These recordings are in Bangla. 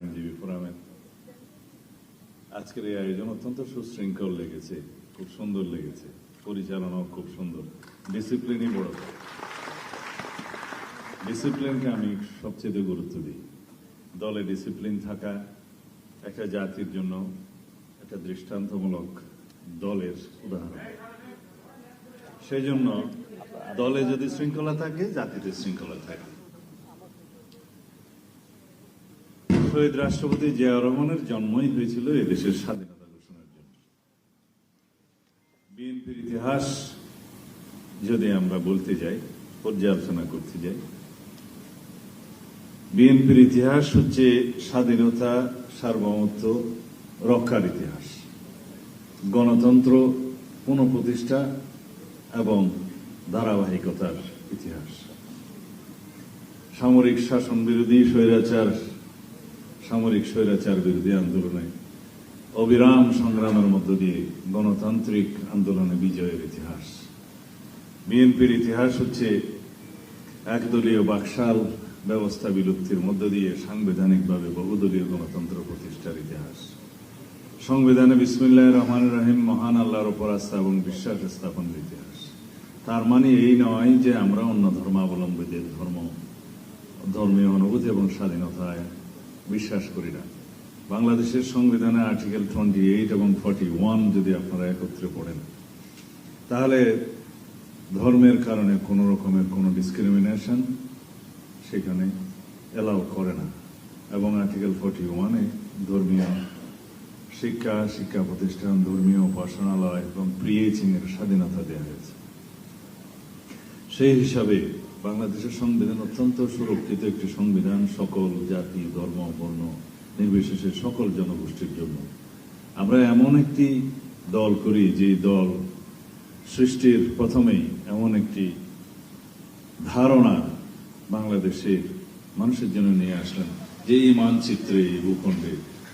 আইনজীবী ফোরামের আজকের এই আয়োজন অত্যন্ত সুশৃঙ্খল লেগেছে, খুব সুন্দর লেগেছে। পরিচালনাও খুব সুন্দর। ডিসিপ্লিনই বড়। ডিসিপ্লিনকে আমি সবচেয়ে গুরুত্ব দিই। দলে ডিসিপ্লিন থাকা, একটা জাতির জন্য একটা দৃষ্টান্তমূলক দলের উদাহরণ। সেই জন্য দলে যদি শৃঙ্খলা থাকে, জাতিতে শৃঙ্খলা থাকে। শহীদ রাষ্ট্রপতি জিয়াউর রহমানের জন্মই হয়েছিল এদেশের স্বাধীনতা ঘোষণার জন্য। বিএনপির ইতিহাস যদি আমরা বলতে যাই, পর্যালোচনা করতে যাই, বিএনপির ইতিহাস হচ্ছে স্বাধীনতা, সার্বভৌমত্ব, রক্ষার ইতিহাস, গণতন্ত্র, পুনঃপ্রতিষ্ঠা এবং ধারাবাহিকতার ইতিহাস। সামরিক শাসন বিরোধী স্বৈরাচার সামরিক স্বৈরাচার বিরোধী আন্দোলনে অবিরাম সংগ্রামের মধ্য দিয়ে গণতান্ত্রিক আন্দোলনে বিজয়ের ইতিহাস। বিএনপির ইতিহাস হচ্ছে একদলীয় বাকশাল ব্যবস্থা বিলুপ্তির মধ্য দিয়ে সাংবিধানিকভাবে বহুদলীয় গণতন্ত্র প্রতিষ্ঠার ইতিহাস। সংবিধানে বিসমিল্লাহ রহমান রহিম মহান আল্লাহর উপর আস্থা এবং বিশ্বাস স্থাপনের ইতিহাস। তার মানে এই নয় যে আমরা অন্য ধর্মাবলম্বীদের ধর্ম, ধর্মীয় অনুভূতি এবং স্বাধীনতায় বিশ্বাস করি না। বাংলাদেশের সংবিধানে আর্টিকেল টোয়েন্টি এইট এবং ফর্টি ওয়ান যদি আপনারা একত্রে পড়েন, তাহলে ধর্মের কারণে কোনো রকমের কোনো ডিসক্রিমিনেশন সেখানে এলাও করে না। এবং আর্টিকেল ফর্টি ওয়ানে ধর্মীয় শিক্ষা শিক্ষা প্রতিষ্ঠান, ধর্মীয় উপাসনালয় এবং প্রিয়েচিং এর স্বাধীনতা দেওয়া হয়েছে। সেই হিসাবে বাংলাদেশের সংবিধান অত্যন্ত সুরক্ষিত একটি সংবিধান সকল জাতি, ধর্ম, বর্ণ নির্বিশেষে সকল জনগোষ্ঠীর জন্য। আমরা এমন একটি দল করি যে দল সৃষ্টির প্রথমেই এমন একটি ধারণা বাংলাদেশের মানুষের জন্য নিয়ে আসলেন, যে এই মানচিত্রে, এই ভূখণ্ডে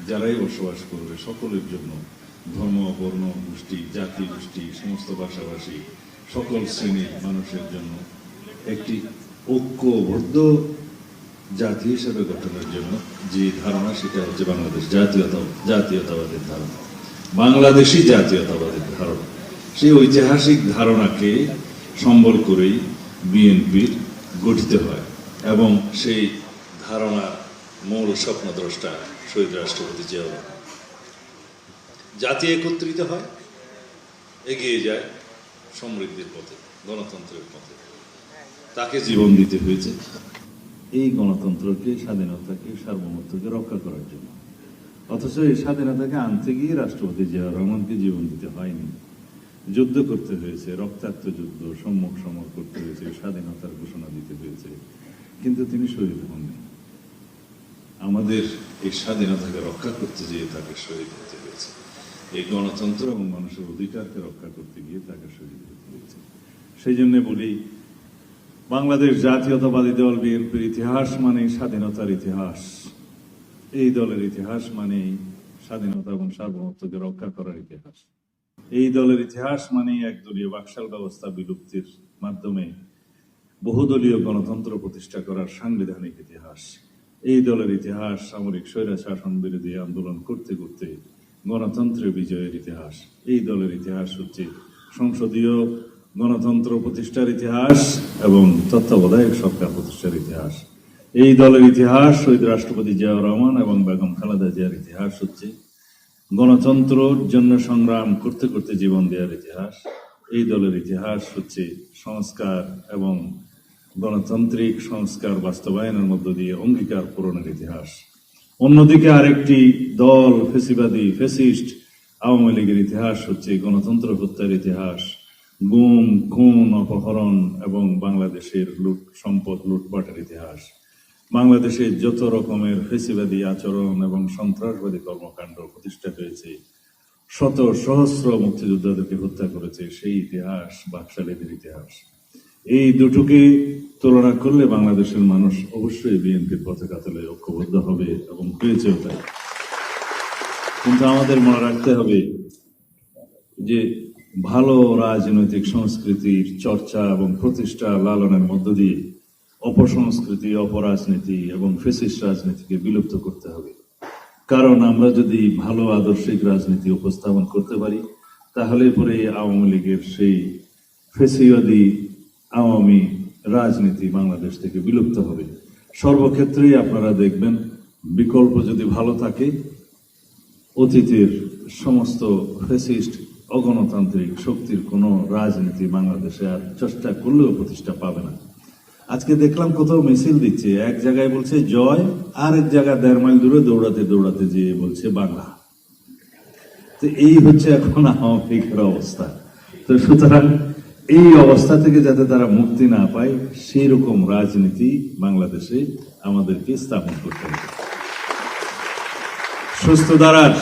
যারাই বসবাস করবে সকলের জন্য ধর্ম, বর্ণ, গোষ্ঠী, জাতি, গোষ্ঠী, সমস্ত ভাষাভাষী সকল শ্রেণির মানুষের জন্য একটি ঐক্যবদ্ধ জাতি হিসেবে গঠনের জন্য যে ধারণা, সেটা হচ্ছে বাংলাদেশ জাতীয়তা জাতীয়তাবাদের ধারণা। বাংলাদেশি জাতীয়তাবাদের ধারণা। সেই ঐতিহাসিক ধারণাকে সম্বল করেই বিএনপির গঠিত হয় এবং সেই ধারণার মূল স্বপ্নদ্রষ্টা শহীদ রাষ্ট্রপতি জিয়াউর জাতি একত্রিত হয়, এগিয়ে যায় সমৃদ্ধির পথে, গণতন্ত্রের পথে। তাকে জীবন দিতে হয়েছে। এই গণতন্ত্রকে, স্বাধীনতাকে, সার্বভৌমত্বকে রক্ষা করার জন্য। অথচ এই স্বাধীনতাকে আনতে গিয়ে রাষ্ট্রপতি জিয়া রহমানকে জীবন দিতে হয়নি। যুদ্ধ করতে হয়েছে, রক্তাক্ত যুদ্ধ, সম্মুখ সমর করতে হয়েছে, স্বাধীনতার ঘোষণা দিতে হয়েছে। কিন্তু তিনি শহীদ হননি। আমাদের এই স্বাধীনতাকে রক্ষা করতে গিয়ে তাকে শহীদ হতে হয়েছে। এই গণতন্ত্র এবং মানুষের অধিকারকে রক্ষা করতে গিয়ে তাকে শহীদ হতে হয়েছে। সেই জন্য বলি বাংলাদেশ জাতীয়তাবাদী দল বিএনপির ইতিহাস মানে স্বাধীনতার ইতিহাস। এই দলের ইতিহাস মানে স্বাধীনতা এবং সার্বভৌমত্বকে রক্ষা করার ইতিহাস। এই দলের ইতিহাস মানে একদলীয় বাকশাল ব্যবস্থা বিলুপ্তির মাধ্যমে বহুদলীয় গণতন্ত্র প্রতিষ্ঠা করার সাংবিধানিক ইতিহাস। এই দলের ইতিহাস সামরিক স্বৈরা শাসন বিরোধী আন্দোলন করতে করতে গণতন্ত্রের বিজয়ের ইতিহাস। এই দলের ইতিহাস হচ্ছে সংসদীয় গণতন্ত্র প্রতিষ্ঠার ইতিহাস এবং তত্ত্বাবধায়ক সরকার প্রতিষ্ঠার ইতিহাস। এই দলের ইতিহাস শহীদ রাষ্ট্রপতি জিয়াউর রহমান এবং বেগম খালেদা জিয়ার ইতিহাস হচ্ছে গণতন্ত্রর জন্য সংগ্রাম করতে করতে জীবন দেওয়ার ইতিহাস। এই দলের ইতিহাস হচ্ছে সংস্কার এবং গণতান্ত্রিক সংস্কার বাস্তবায়নের মধ্য দিয়ে অঙ্গীকার পূরণের ইতিহাস। অন্যদিকে আরেকটি দল ফেসিবাদী ফেসিস্ট আওয়ামী লীগের ইতিহাস হচ্ছে গণতন্ত্র হত্যার ইতিহাস। গুম, খুন, অপহরণ এবং বাংলাদেশের লুট, সম্পদ লুটপাটের ইতিহাস। বাংলাদেশে যত রকমের ফেসিবাদী আচরণ এবং সন্ত্রাসবাদী কর্মকাণ্ড প্রতিষ্ঠা হয়েছে, শত সহস্র মুক্তিযোদ্ধাদেরকে হত্যা করেছে, সেই ইতিহাস, বাকশালীদের ইতিহাস। এই দুটোকে তুলনা করলে বাংলাদেশের মানুষ অবশ্যই বিএনপির পতাকা তলে ঐক্যবদ্ধ হবে এবং হয়েছেও তাই। কিন্তু আমাদের মনে রাখতে হবে যে ভালো রাজনৈতিক সংস্কৃতির চর্চা এবং প্রতিষ্ঠা লালনের মধ্য দিয়ে অপসংস্কৃতি, অপরাজনীতি এবং ফেসিস্ট রাজনীতিকে বিলুপ্ত করতে হবে। কারণ আমরা যদি ভালো আদর্শিক রাজনীতি উপস্থাপন করতে পারি, তাহলে পরে আওয়ামী লীগের সেই ফেসিয়াদি আওয়ামী রাজনীতি বাংলাদেশ থেকে বিলুপ্ত হবে। সর্বক্ষেত্রেই আপনারা দেখবেন, বিকল্প যদি ভালো থাকে, অতীতের সমস্ত ফেসিস্ট অগণতান্ত্রিক শক্তির কোনো রাজনীতি বাংলাদেশে আর চেষ্টা করলেও প্রতিষ্ঠা পাবে না। আজকে দেখলাম কোথাও মিছিল দিচ্ছে, এক জায়গায় বলছে, জয় আর এক জায়গায় দেড় মাইল দূরে দৌড়াতে দৌড়াতে যেয়ে বলছে, বাংলা। তো এই হচ্ছে এখন আওয়ামী অবস্থা। তো সুতরাং এই অবস্থা থেকে যাতে তারা মুক্তি না পায় সেই রকম রাজনীতি বাংলাদেশে আমাদেরকে স্থাপন করতে হবে। সুস্থ দ্বারার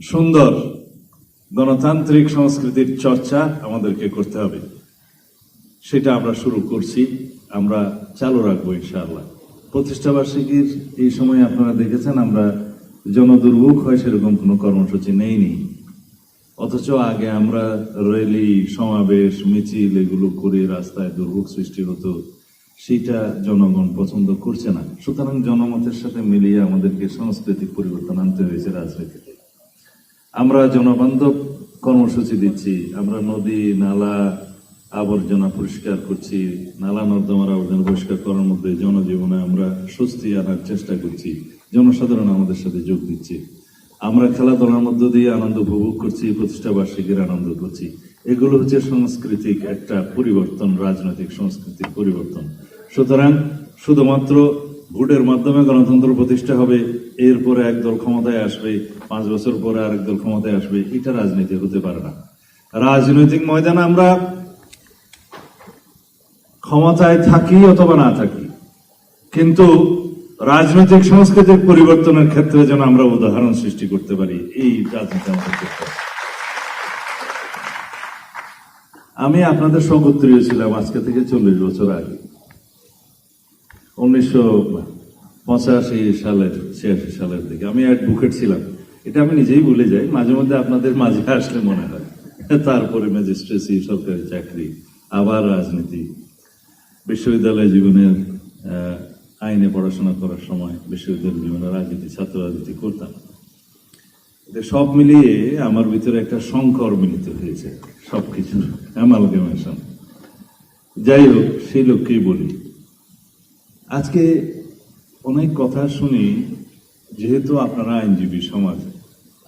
সুন্দর। গণতান্ত্রিক সংস্কৃতির চর্চা আমাদেরকে করতে হবে। সেটা আমরা শুরু করছি, আমরা চালু রাখব ইনশাআল্লাহ। প্রতিষ্ঠা বার্ষিকীর এই সময় আপনারা দেখেছেন, আমরা জনদুর্ভোগ হয় সেরকম কোনো কর্মসূচি নেইনি। অথচ আগে আমরা র্যালি সমাবেশ, মিছিল এগুলো করে রাস্তায় দুর্ভোগ সৃষ্টি হতো, সেটা জনগণ পছন্দ করছে না। সুতরাং জনমতের সাথে মিলিয়ে আমাদেরকে সাংস্কৃতিক পরিবর্তন আনতে হয়েছে রাজনীতিতে। আমরা জনবান্ধব কর্মসূচি দিচ্ছি, আমরা নদী, নালা, আবর্জনা পরিষ্কার করছি, নালা নর্দমার আবর্জনা পরিষ্কার করার মধ্যে জনজীবনে আমরা স্বস্তি আনার চেষ্টা করছি, জনসাধারণ আমাদের সাথে যোগ দিচ্ছে। আমরা খেলাধুলার মধ্য দিয়ে আনন্দ উপভোগ করছি প্রতিষ্ঠা বার্ষিকীর আনন্দ করছি। এগুলো হচ্ছে সাংস্কৃতিক একটা পরিবর্তন, রাজনৈতিক সংস্কৃতির পরিবর্তন। সুতরাং শুধুমাত্র ভোটের মাধ্যমে গণতন্ত্র প্রতিষ্ঠা হবে, এরপরে একদল ক্ষমতায় আসবে, পাঁচ বছর পরে আরেক দল ক্ষমতায় আসবে, এটা রাজনীতি হতে পারে না। রাজনৈতিক ময়দানে আমরা ক্ষমতায় থাকি অথবা না থাকি, কিন্তু রাজনৈতিক সংস্কৃতির পরিবর্তনের ক্ষেত্রে যেন আমরা উদাহরণ সৃষ্টি করতে পারি, এই রাজনীতি আমাদের আমি আপনাদের সগোত্রীয় ছিলাম আজকে থেকে চল্লিশ বছর আগে। উনিশশো পঁচাশি সালের, ছিয়াশি সালের দিকে। আমি অ্যাডভোকেট ছিলাম। এটা আমি নিজেই ভুলে যাই। মাঝে মধ্যে আপনাদের মাঝে আসলে মনে হয়। তারপরে ম্যাজিস্ট্রেসি, সরকারি চাকরি, আবার রাজনীতি। বিশ্ববিদ্যালয় জীবনের আইনে পড়াশোনা করার সময় বিশ্ববিদ্যালয় জীবনে রাজনীতি, ছাত্র রাজনীতি করতাম। সব মিলিয়ে আমার ভিতরে একটা সংকর মিলিত হয়েছে। সবকিছু অ্যামালগেমেশন যাই হোক, সেই লোককেই বলি। আজকে অনেক কথা শুনি, যেহেতু আপনারা আইনজীবী সমাজ,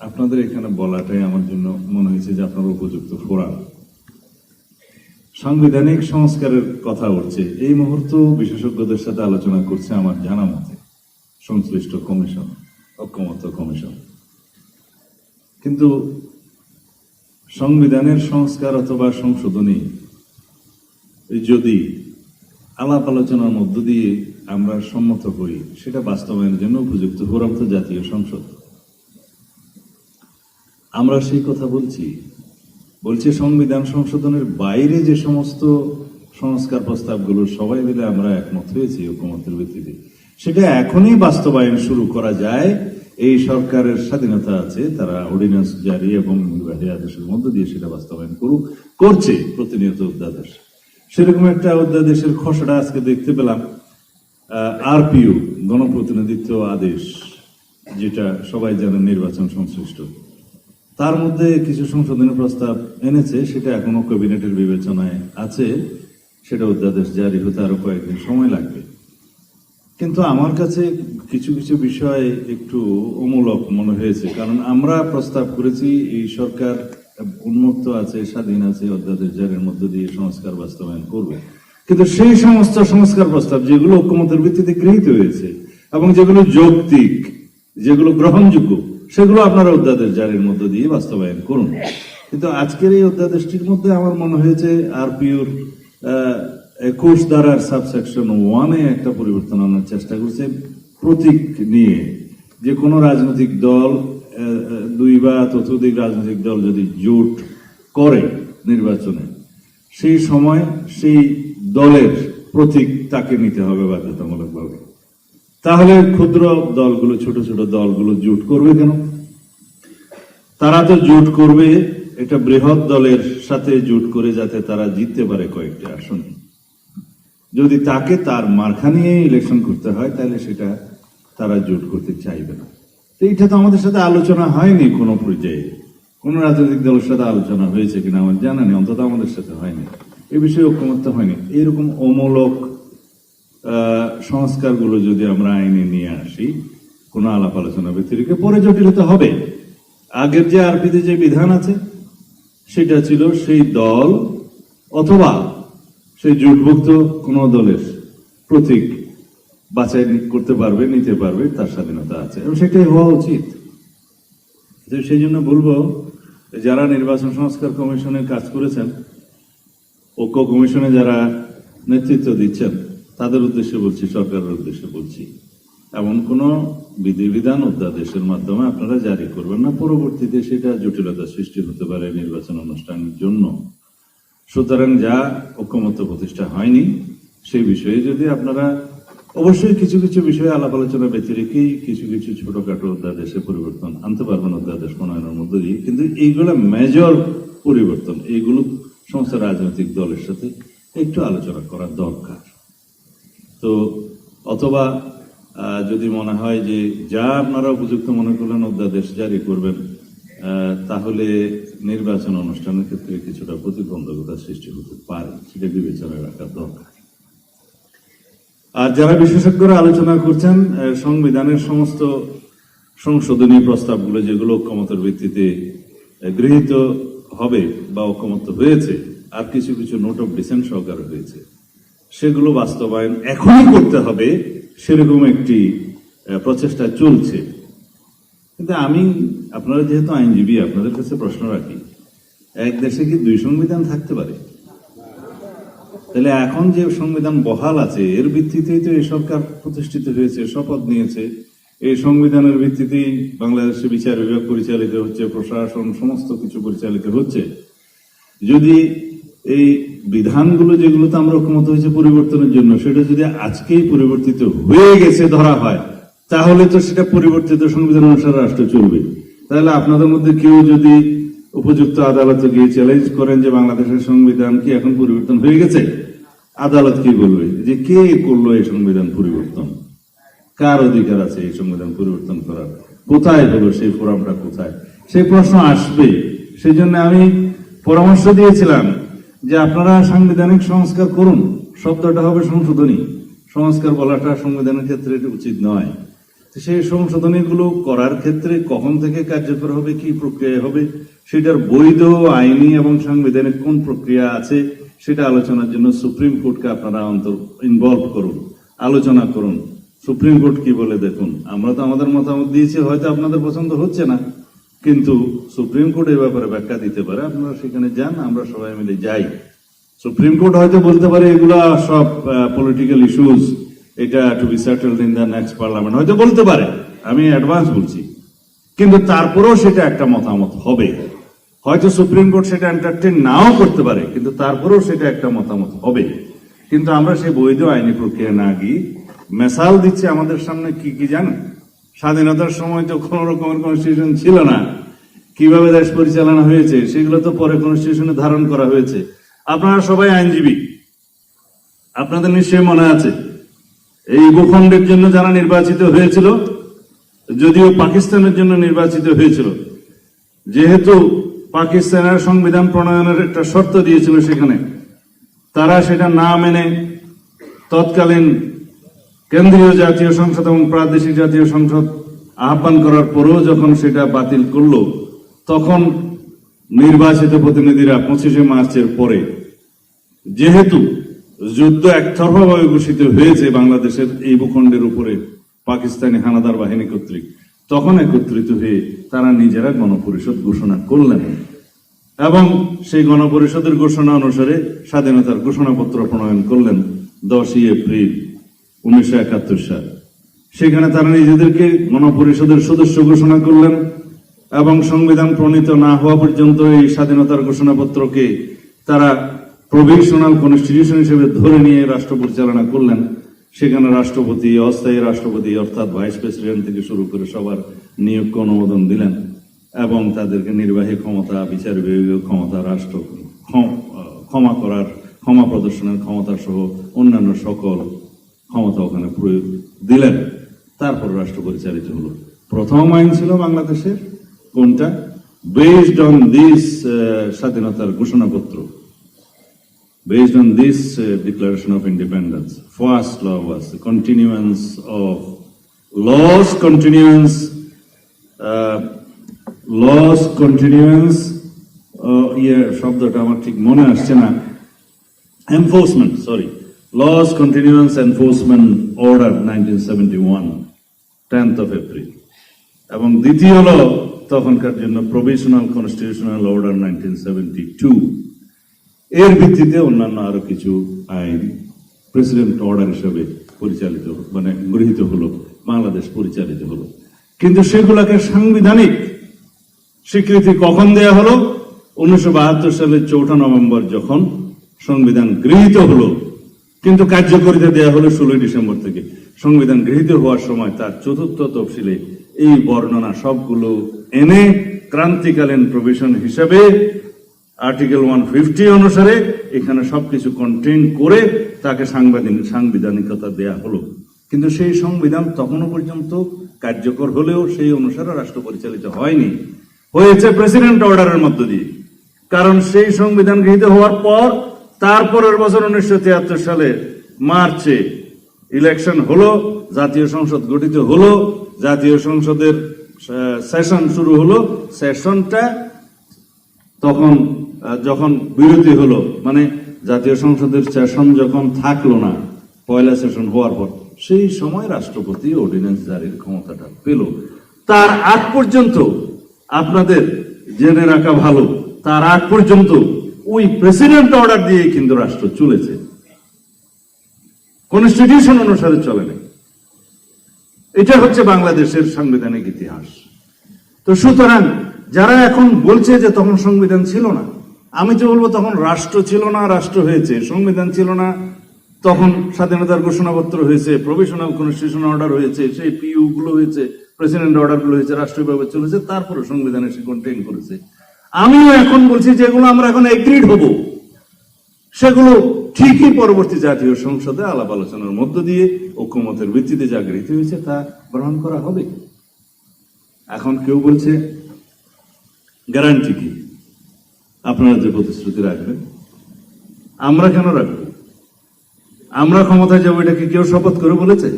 আপনাদের এখানে বলাটাই আমার জন্য মনে হয়েছে যে আপনারা উপযুক্ত ফোরাম। সাংবিধানিক সংস্কারের কথা উঠছে। এই মুহূর্ত বিশেষজ্ঞদের সাথে আলোচনা করছে আমার জানা মতে। সংশ্লিষ্ট কমিশন, ঐক্যমত্য কমিশন। কিন্তু সংবিধানের সংস্কার অথবা সংশোধনী, যদি আলাপ আলোচনার মধ্য দিয়ে আমরা সম্মত হই, সেটা বাস্তবায়নের জন্য উপযুক্ত। ফোরাম জাতীয় সংসদ। আমরা সেই কথা বলছি। বলছি, সংবিধান সংশোধনের বাইরে যে সমস্ত সংস্কার প্রস্তাবগুলো, সবাই মিলে আমরা একমত হয়েছি ঐকমতের ভিত্তিতে। সেটা এখনই বাস্তবায়ন শুরু করা যায়। এই সরকারের স্বাধীনতা আছে, তারা অর্ডিন্যান্স জারি এবং নির্বাহী আদেশের মধ্য দিয়ে সেটা বাস্তবায়ন করুক, করছে প্রতিনিয়ত অধ্যাদেশ। সেরকম একটা অধ্যাদেশের খসড়া আজকে দেখতে পেলাম। আরপিইউ গণপ্রতিনিধিত্ব আদেশ, যেটা সবাই জানেন নির্বাচন সংশ্লিষ্ট। তার মধ্যে কিছু সংশোধনী প্রস্তাব এনেছে, সেটা এখনও ক্যাবিনেটের বিবেচনায় আছে। সেটা অধ্যাদেশ জারি হতে আরও কয়েকদিন সময় লাগবে। কিন্তু আমার কাছে কিছু কিছু বিষয় একটু অমূলক মনে হয়েছে। কারণ আমরা প্রস্তাব করেছি, এই সরকার উন্মুক্ত আছে, স্বাধীন আছে, অধ্যাদেশ জারির মধ্য দিয়ে সংস্কার বাস্তবায়ন করবে। কিন্তু সেই সমস্ত সংস্কার প্রস্তাব যেগুলো ঐক্যমতের ভিত্তিতে গৃহীত হয়েছে এবং যেগুলো যৌক্তিক, যেগুলো গ্রহণযোগ্য, সেগুলো আপনারা অধ্যাদেশ জারির মধ্য দিয়ে বাস্তবায়ন করুন। কিন্তু আজকের এই অধ্যাদেশটির মধ্যে আমার মনে হয়েছে আর পিওর একুশ দ্বারার সাবসেকশন ওয়ানে একটা পরিবর্তন আনার চেষ্টা করছে প্রতীক নিয়ে। যে কোনো রাজনৈতিক দল দুই বা ততোধিক রাজনৈতিক দল যদি জোট করে নির্বাচনে, সেই সময় সেই দলের প্রতীক তাকে নিতে হবে বাধ্যতামূলকভাবে। তাহলে ক্ষুদ্র দলগুলো, ছোট ছোট দলগুলো জোট করবে কেন? তারা তো জোট করবে একটা বৃহৎ দলের সাথে জোট করে যাতে তারা জিততে পারে কয়েকটি আসন। যদি তাকে তার মার্খা নিয়ে ইলেকশন করতে হয়, তাহলে সেটা তারা জোট করতে চাইবে না। এইটা তো আমাদের সাথে আলোচনা হয়নি কোনো পর্যায়ে। কোন রাজনৈতিক দলের সাথে আলোচনা হয়েছে কিনা আমার জানা নেই, অন্তত আমাদের সাথে হয়নি। এ বিষয়ে ঐক্যমত্য হয়নি। এরকম অমূলক সংস্কারগুলো যদি আমরা আইনে নিয়ে আসি, কোনো আলাপ আলোচনা ব্যতিরিক্ত পরে জটিলতা হবে। আগের যে আরপিতে যে বিধান আছে, সেটা ছিল সেই দল অথবা সেই জোটভুক্ত কোন দলের প্রতীক বাছাই করতে পারবে নিতে পারবে তার স্বাধীনতা আছে। এবং সেটাই হওয়া উচিত। তো সেই জন্য বলব যারা নির্বাচন সংস্কার কমিশনে কাজ করেছেন ঐক্য কমিশনে যারা নেতৃত্ব দিচ্ছেন তাদের উদ্দেশ্যে বলছি সরকারের উদ্দেশ্যে বলছি। এমন কোন বিধিবিধান অধ্যাদেশের মাধ্যমে আপনারা জারি করবেন না। পরবর্তীতে সেটা জটিলতা সৃষ্টি হতে পারে নির্বাচন অনুষ্ঠানের জন্য। সুতরাং যা ঐক্যমত্য প্রতিষ্ঠা হয়নি সেই বিষয়ে যদি আপনারা অবশ্যই কিছু কিছু বিষয়ে আলাপ আলোচনা ব্যতিরেকেই কিছু কিছু ছোটখাটো অধ্যাদেশে পরিবর্তন আনতে পারবেন অধ্যাদেশ প্রণয়নের মধ্য দিয়ে। কিন্তু এইগুলো মেজর পরিবর্তন, এইগুলো সমস্ত রাজনৈতিক দলের সাথে একটু আলোচনা করা দরকার। তো অথবা যদি মনে হয় যে যা আপনারা উপযুক্ত মনে করলেন অধ্যাদেশ জারি করবেন তাহলে নির্বাচন অনুষ্ঠানের ক্ষেত্রে কিছুটা প্রতিবন্ধকতা সৃষ্টি হতে পারে, সেটা বিবেচনায় রাখা দরকার। আর যারা বিশেষজ্ঞরা আলোচনা করছেন সংবিধানের সমস্ত সংশোধনী প্রস্তাবগুলো যেগুলো ঐক্যমতের ভিত্তিতে গৃহীত হবে বা ঐক্যমত হয়েছে, আর কিছু কিছু নোট অফ ডিসেন্ট সহকারে হয়েছে, সেগুলো বাস্তবায়ন এখনই করতে হবে, সেরকম একটি প্রচেষ্টা চলছে। কিন্তু আমি, আপনারা যেহেতু আইনজীবী, আপনাদের কাছে প্রশ্ন রাখি, এক দেশে কি দুই সংবিধান থাকতে পারে? তাহলে এখন যে সংবিধান বহাল আছে, এর ভিত্তিতেই তো এই সরকার প্রতিষ্ঠিত হয়েছে, শপথ নিয়েছে। এই সংবিধানের ভিত্তিতেই বাংলাদেশে বিচার বিভাগ পরিচালিত হচ্ছে, প্রশাসন, সমস্ত কিছু পরিচালিত হচ্ছে। যদি এই বিধানগুলো যেগুলোতে আমরা ঐক্যমত হয়েছে পরিবর্তনের জন্য, সেটা যদি আজকেই পরিবর্তিত হয়ে গেছে ধরা হয়, তাহলে তো সেটা পরিবর্তিত সংবিধান অনুসারে রাষ্ট্র চলবে। তাহলে আপনাদের মধ্যে কেউ যদি উপযুক্ত আদালতে গিয়ে চ্যালেঞ্জ করেন যে বাংলাদেশের সংবিধান কি এখন পরিবর্তন হয়ে গেছে? আদালত কি বলবে? যে কে করল এই সংবিধান পরিবর্তন? কার অধিকার আছে এই সংবিধান পরিবর্তন করার? কোথায় হলো সেই ফোরামটা কোথায়? সেই প্রশ্ন আসবে। সেই জন্য আমি পরামর্শ দিয়েছিলাম যে আপনারা সাংবিধানিক সংস্কার করুন। শব্দটা হবে সংশোধনী। সংস্কার বলাটা সংবিধানের ক্ষেত্রে উচিত নয়। সেই সংশোধনীগুলো করার ক্ষেত্রে কখন থেকে কার্যকর হবে, কি প্রক্রিয়া হবে, সেটার বৈধ আইনি এবং সাংবিধানিক কোন প্রক্রিয়া আছে, সেটা আলোচনার জন্য সুপ্রিম কোর্টকে আপনারা অন্তর ইনভলভ করুন, আলোচনা করুন। সুপ্রিম কোর্ট কি বলে দেখুন? আমরা তো আমাদের মতামত দিয়েছি, হয়তো আপনাদের পছন্দ হচ্ছে না। কিন্তু সুপ্রিম কোর্ট এই ব্যাপারে ব্যাখ্যা দিতে পারে, আপনারা সেখানে যান, আমরা সবাই মিলে যাই। সুপ্রিম কোর্ট হয়তো বলতে পারে, এগুলা সব পলিটিক্যাল ইস্যুজ এটা to be settled in the next parliament হয়তো বলতে পারে, আমি অ্যাডভান্স বলছি। কিন্তু তারপরেও সেটা একটা মতামত হবে। হয়তো সুপ্রিম কোর্ট সেটা এন্টারটেন নাও করতে পারে, কিন্তু তারপরেও সেটা একটা মতামত হবে। কিন্তু আমরা সেই বৈধ আইনি প্রক্রিয়া না গিয়ে মেসাল দিচ্ছে আমাদের সামনে কি কি জানেন? স্বাধীনতার সময় তো কোন রকমের কনস্টিটিউশন ছিল না। কীভাবে দেশ পরিচালনা হয়েছে, সেগুলো তো পরে কনস্টিটিউশনে ধারণ করা হয়েছে। আপনারা সবাই আইনজীবী। আপনাদের নিশ্চয়ই মনে আছে। এই ভূখণ্ডের জন্য যারা নির্বাচিত হয়েছিল, যদিও পাকিস্তানের জন্য নির্বাচিত হয়েছিল, যেহেতু পাকিস্তানের সংবিধান প্রণয়নের একটা শর্ত দিয়েছিল সেখানে, তারা সেটা না মেনে তৎকালীন কেন্দ্রীয় জাতীয় সংসদ এবং প্রাদেশিক জাতীয় সংসদ আহ্বান করার পরেও যখন সেটা বাতিল করল, তখন নির্বাচিত প্রতিনিধিরা পঁচিশে মার্চের পরে, যেহেতু যুদ্ধ একতরফাভাবে ঘোষিত হয়েছে বাংলাদেশের এই ভূখণ্ডের উপরে পাকিস্তানি হানাদার বাহিনী কর্তৃক। তখন একত্রিত হয়ে তারা নিজেরা গণপরিষদ ঘোষণা করলেন। এবং সেই গণপরিষদের ঘোষণা অনুসারে স্বাধীনতার ঘোষণাপত্র প্রণয়ন করলেন দশই এপ্রিল উনিশশো একাত্তর সাল। সেখানে তারা নিজেদেরকে গণপরিষদের সদস্য ঘোষণা করলেন এবং সংবিধান প্রণীত না হওয়া পর্যন্ত এই স্বাধীনতার ঘোষণাপত্রকে তারা প্রভিশনাল কনস্টিটিউশন হিসেবে ধরে নিয়ে রাষ্ট্র পরিচালনা করলেন, সেখানে রাষ্ট্রপতি, অস্থায়ী রাষ্ট্রপতি অর্থাৎ ভাইস প্রেসিডেন্ট থেকে শুরু করে সবার নিয়োগকে অনুমোদন দিলেন এবং তাদেরকে নির্বাহী ক্ষমতা, বিচার বিভাগীয় ক্ষমতা, রাষ্ট্র ক্ষম- করার, ক্ষমা প্রদর্শনের ক্ষমতা সহ অন্যান্য সকল ক্ষমতা ওখানে প্রয়োগ দিলেন। তারপর রাষ্ট্র পরিচালিত হলো। প্রথম আইন ছিল বাংলাদেশের কোনটা? বেসড অন দিস স্বাধীনতার ঘোষণাপত্র। Based on this uh, Declaration of Independence, first law was the continuance of laws continuance, uh, laws continuance, uh, ইয়ে শব্দটা আমার ঠিক মনে আসছে না enforcement, sorry, laws continuance enforcement order 1971, 10th of April. এবং দ্বিতীয় হলো তখনকার জন্য প্রভিশনাল কনস্টিটিউশনাল অর্ডার 1972 এর ভিত্তিতে অন্যান্য আরও কিছু আইন প্রেসিডেন্ট অর্ডার হিসেবে পরিচালিত মানে গৃহীত হলো, বাংলাদেশ পরিচালিত হলো। কিন্তু সেগুলোকে সাংবিধানিক স্বীকৃতি কখন দেয়া হলো? উনিশশো বাহাত্তর সালের চৌঠা নভেম্বর যখন সংবিধান গৃহীত হলো। কিন্তু কার্যকরিতা দেয়া হলো ষোলোই ডিসেম্বর থেকে। সংবিধান গৃহীত হওয়ার সময় তার চতুর্থ তফসিলে এই বর্ণনা সবগুলো এনে ক্রান্তিকালীন প্রভিশন হিসেবে আর্টিকেল ওয়ান ফিফটি অনুসারে এখানে সবকিছু কন্টেন করে তাকে সাংবাদিক সাংবিধানিকতা দেয়া হলো। কিন্তু সেই সংবিধান তখনও পর্যন্ত কার্যকর হলেও সেই অনুসারে রাষ্ট্র পরিচালিত হয়নি। হয়েছে প্রেসিডেন্ট অর্ডারের মধ্য দিয়ে। কারণ সেই সংবিধান গৃহীত হওয়ার পর তারপরের বছর উনিশশো তিয়াত্তর সালে মার্চে ইলেকশন হলো, জাতীয় সংসদ গঠিত হলো, জাতীয় সংসদের সেশন শুরু হলো। সেশনটা তখন যখন বিরতি হলো মানে জাতীয় সংসদের সেশন যখন থাকল না, পয়লা সেশন হওয়ার পর, সেই সময় রাষ্ট্রপতি অর্ডিন্যান্স জারির ক্ষমতাটা পেল। তার আগ পর্যন্ত আপনাদের জেনে রাখা ভালো, তার আগ পর্যন্ত ওই প্রেসিডেন্ট অর্ডার দিয়ে কিন্তু রাষ্ট্র চলেছে। কনস্টিটিউশন অনুসারে চলে নাই। এটা হচ্ছে বাংলাদেশের সাংবিধানিক ইতিহাস। তো সুতরাং যারা এখন বলছে যে তখন সংবিধান ছিল না আমি তো বলব, তখন রাষ্ট্র ছিল না, রাষ্ট্র হয়েছে, সংবিধান ছিল না, তখন স্বাধীনতার ঘোষণাপত্র হয়েছে প্রভিশনাল কনস্টিটিউশন অর্ডার হয়েছে, সেই পিইউ গুলো হয়েছে প্রেসিডেন্ট অর্ডারগুলো হয়েছে, রাষ্ট্রীয়ভাবে চলেছে, তারপরে সংবিধানে সে কন্টেইন করেছে। আমিও এখন বলছি যেগুলো আমরা এখন এগ্রিড হব। সেগুলো ঠিকই পরবর্তী জাতীয় সংসদে আলাপ আলোচনার মধ্য দিয়ে ঐক্যমতের ভিত্তিতে যা গৃহীত হয়েছে, তা গ্রহণ করা হবে। এখন কেউ বলছে গ্যারান্টি কি? আপনারা যে প্রতিশ্রুতি রাখবেন, আমরা কেন রাখব? আমরা ক্ষমতায় যাব, এটা কি কেউ শপথ করে বলেছে?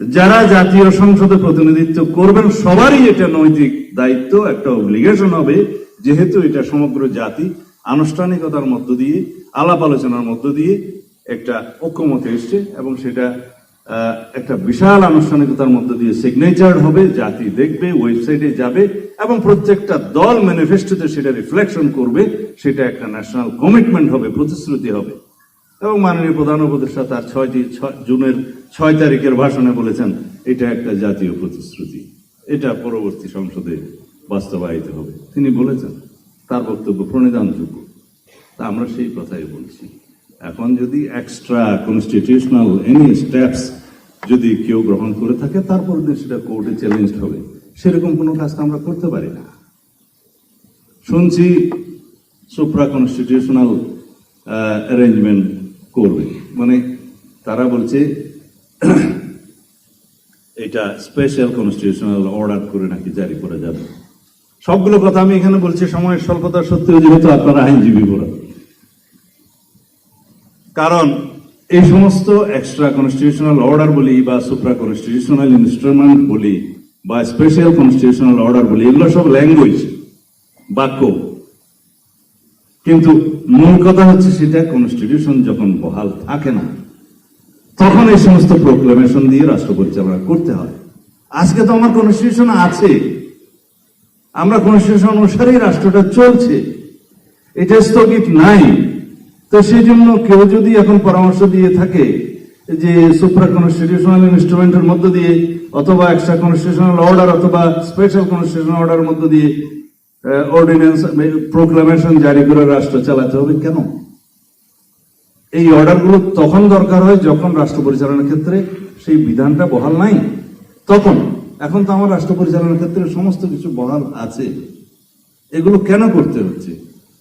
যারা জাতীয় সংসদে প্রতিনিধিত্ব করবেন, সবারই এটা নৈতিক দায়িত্ব, একটা অব্লিগেশন হবে, যেহেতু এটা সমগ্র জাতি আনুষ্ঠানিকতার মধ্য দিয়ে, আলাপ আলোচনার মধ্য দিয়ে একটা ঐক্যমতে এসছে এবং সেটা একটা বিশাল আনুষ্ঠানিকতার মধ্য দিয়ে সিগনেচার হবে, জাতি দেখবে ওয়েবসাইটে যাবে, এবং প্রত্যেকটা দল ম্যানিফেস্টোতে সেটা রিফ্লেকশন করবে, সেটা একটা ন্যাশনাল কমিটমেন্ট হবে, প্রতিশ্রুতি হবে। এবং মাননীয় প্রধান উপদেষ্টা তার ছয়টি জুনের ছয় তারিখের ভাষণে বলেছেন, এটা একটা জাতীয় প্রতিশ্রুতি। এটা পরবর্তী সংসদে বাস্তবায়িত হবে। তিনি বলেছেন, তার বক্তব্য প্রণিধানযোগ্য। তা আমরা সেই কথাই বলছি। এখন যদি এক্সট্রা কনস্টিটিউশনাল এনি স্টেপস যদি কেউ গ্রহণ করে থাকে, তারপর সেটা কোর্টে চ্যালেঞ্জ হবে। সেরকম কোনো কাজ আমরা করতে পারি না। শুনছি সুপ্রা কনস্টিটিউশনাল অ্যারেঞ্জমেন্ট করবে। মানে তারা বলছে, এটা স্পেশাল কনস্টিটিউশনাল অর্ডার করে নাকি জারি করা যাবে। সবগুলো কথা আমি এখানে বলছি, সময়ের স্বল্পতা সত্ত্বেও যেহেতু আপনারা আইনজীবী বলা কারণ এই সমস্ত এক্সট্রা কনস্টিটিউশনাল অর্ডার বলি বা সুপ্রা কনস্টিটিউশনাল ইনস্ট্রুমেন্ট বলি বা স্পেশাল কনস্টিটিউশনাল অর্ডার বলি, এগুলো সব ল্যাঙ্গুয়েজ বাক্য। কিন্তু মূল কথা হচ্ছে সেটা কনস্টিটিউশন যখন বহাল থাকে না, তখন এই সমস্ত প্রোক্লেমেশন দিয়ে রাষ্ট্র পরিচালনা করতে হয়। আজকে তো আমার কনস্টিটিউশন আছে। আমরা কনস্টিটিউশন অনুসারেই রাষ্ট্রটা চলছে। এটা স্থগিত নাই। তো সেই জন্য কেউ যদি এখন পরামর্শ দিয়ে থাকে যে সুপ্রা কনস্টিটিউশনাল ইনস্ট্রুমেন্টের মধ্য দিয়ে অথবা এক্সট্রা কনস্টিটিউশনাল অর্ডার অথবা স্পেশাল কনস্টিটিউশনাল অর্ডার মধ্য দিয়ে অর্ডিন্যান্স প্রোক্লামেশন জারি করে রাষ্ট্র চালাতে হবে কেন? এই অর্ডারগুলো তখন দরকার হয় যখন রাষ্ট্র পরিচালনার ক্ষেত্রে সেই বিধানটা বহাল নাই। তখন, এখন তো আমার রাষ্ট্র পরিচালনার ক্ষেত্রে সমস্ত কিছু বহাল আছে। এগুলো কেন করতে হচ্ছে?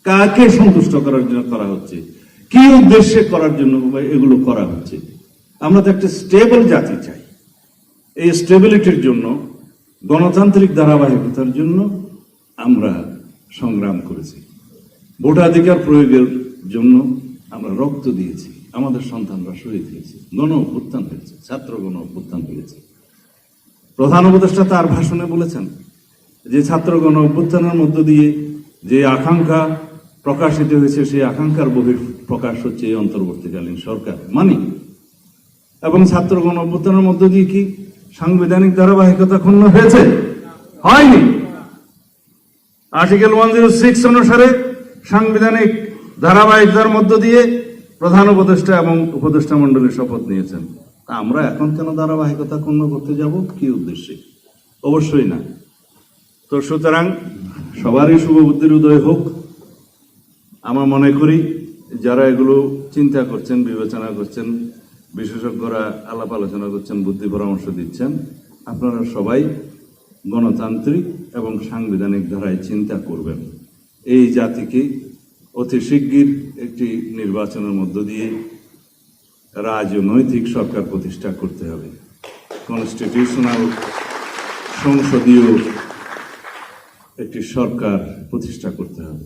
কাকে সন্তুষ্ট করার জন্য করা হচ্ছে? কি উদ্দেশ্যে করার জন্য এগুলো করা হচ্ছে? আমরা তো একটা স্টেবল জাতি চাই। এই স্টেবিলিটির জন্য, গণতান্ত্রিক ধারাবাহিকতার জন্য আমরা সংগ্রাম করেছি। ভোটাধিকার প্রয়োগের জন্য আমরা রক্ত দিয়েছি। আমাদের সন্তানরা শহীদ হয়েছে, গণ অভ্যুত্থান হয়েছে, ছাত্র গণ অভ্যুত্থান হয়েছে। প্রধান উপদেষ্টা তার ভাষণে বলেছেন যে, ছাত্র গণ অভ্যুত্থানের মধ্য দিয়ে যে আকাঙ্ক্ষা প্রকাশিত হয়েছে, সেই আকাঙ্ক্ষার বহির প্রকাশ হচ্ছে এই অন্তর্বর্তীকালীন সরকার। মানি? এবং ছাত্র গণ অভ্যুত্থানের মধ্য দিয়ে কি সাংবিধানিক ধারাবাহিকতা ক্ষুণ্ণ হয়েছে? হয়নি। আর্টিকেল ওয়ান জিরো সিক্স অনুসারে সাংবিধানিক ধারাবাহিকতার মধ্য দিয়ে প্রধান উপদেষ্টা এবং উপদেষ্টা মন্ডলী শপথ নিয়েছেন। আমরা এখন কেন ধারাবাহিকতা ক্ষুণ্ণ করতে যাব? কি উদ্দেশ্যে? অবশ্যই না। তো সুতরাং সবারই শুভ বুদ্ধির উদয় হোক। আমার মনে করি যারা এগুলো চিন্তা করছেন, বিবেচনা করছেন, বিশেষজ্ঞরা আলাপ আলোচনা করছেন, বুদ্ধি পরামর্শ দিচ্ছেন, আপনারা সবাই গণতান্ত্রিক এবং সাংবিধানিক ধারায় চিন্তা করবেন। এই জাতিকে অতি শিগগির একটি নির্বাচনের মধ্য দিয়ে রাজনৈতিক সরকার প্রতিষ্ঠা করতে হবে। কনস্টিটিউশনাল সংসদীয় একটি সরকার প্রতিষ্ঠা করতে হবে,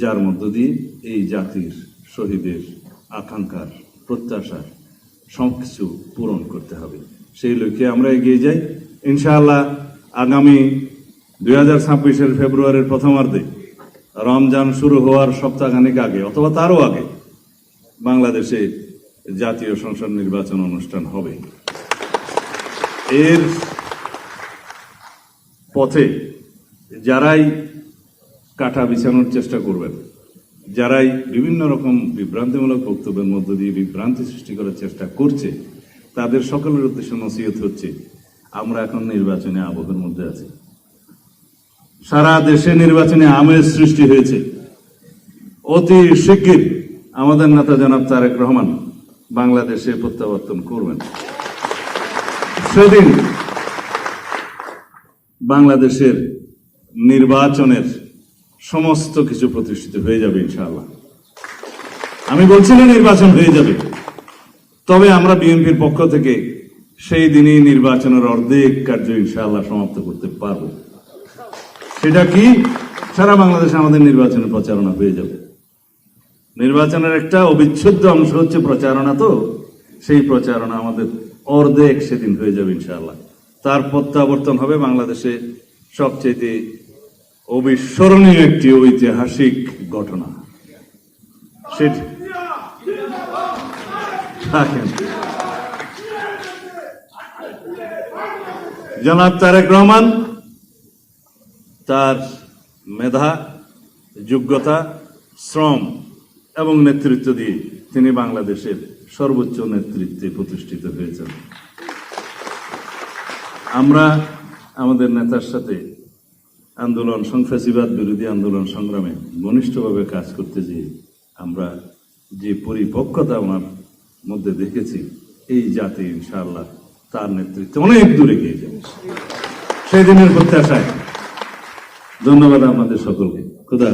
যার মধ্য দিয়ে এই জাতির শহীদের আকাঙ্ক্ষার, প্রত্যাশার সবকিছু পূরণ করতে হবে। সেই লক্ষ্যে আমরা এগিয়ে যাই। ইনশাআল্লাহ আগামী দুই হাজার ছাব্বিশের ফেব্রুয়ারির প্রথমার্ধে রমজান শুরু হওয়ার সপ্তাহখানেক আগে অথবা তারও আগে বাংলাদেশে জাতীয় সংসদ নির্বাচন অনুষ্ঠান হবে। এর পথে যারাই কাঠা বিছানোর চেষ্টা করবেন যারাই বিভিন্ন রকম বিভ্রান্তিমূলক বক্তব্যের মধ্য দিয়ে বিভ্রান্তি সৃষ্টি করার চেষ্টা করছে, তাদের সকলের উদ্দেশ্যে নসিহত হচ্ছে, আমরা এখন নির্বাচনে আবহের মধ্যে আছি। সারা দেশে নির্বাচনে আমেজ সৃষ্টি হয়েছে। অতি শিগগির আমাদের নেতা জনাব তারেক রহমান বাংলাদেশে প্রত্যাবর্তন করবেন। সেদিন বাংলাদেশের নির্বাচনের সমস্ত কিছু প্রতিষ্ঠিত হয়ে যাবে, ইনশাআল্লাহ। আমি বলছি না নির্বাচন হয়ে যাবে। তবে আমরা বিএনপির পক্ষ থেকে সেই দিনই নির্বাচনের অর্ধেক কার্য ইনশাআল্লাহ সমাপ্ত করতে পারব। সেটা কি? সারা বাংলাদেশে আমাদের নির্বাচনের প্রচারণা হয়ে যাবে। নির্বাচনের একটা অবিচ্ছেদ্য অংশ হচ্ছে প্রচারণা তো। সেই প্রচারণা আমাদের অর্ধেক সেদিন হয়ে যাবে ইনশাআল্লাহ। তার প্রত্যাবর্তন হবে বাংলাদেশে সবচেয়ে অবিস্মরণীয় একটি ঐতিহাসিক ঘটনা। সেটি জনাব তারেক রহমান, তার মেধা, যোগ্যতা, শ্রম এবং নেতৃত্ব দিয়ে তিনি বাংলাদেশের সর্বোচ্চ নেতৃত্বে প্রতিষ্ঠিত হয়েছেন। আমরা আমাদের নেতার সাথে আন্দোলন, সন্ত্রাসীবাদ বিরোধী আন্দোলন সংগ্রামে ঘনিষ্ঠভাবে কাজ করতে যেয়ে আমরা যে পরিপক্কতা ওনার মধ্যে দেখেছি, এই জাতি ইনশাআল্লাহ তার নেতৃত্বে অনেক দূরে গিয়ে যাবে। সেই দিনের প্রত্যাশায় ধন্যবাদ আমাদের সকলকে। খুদা।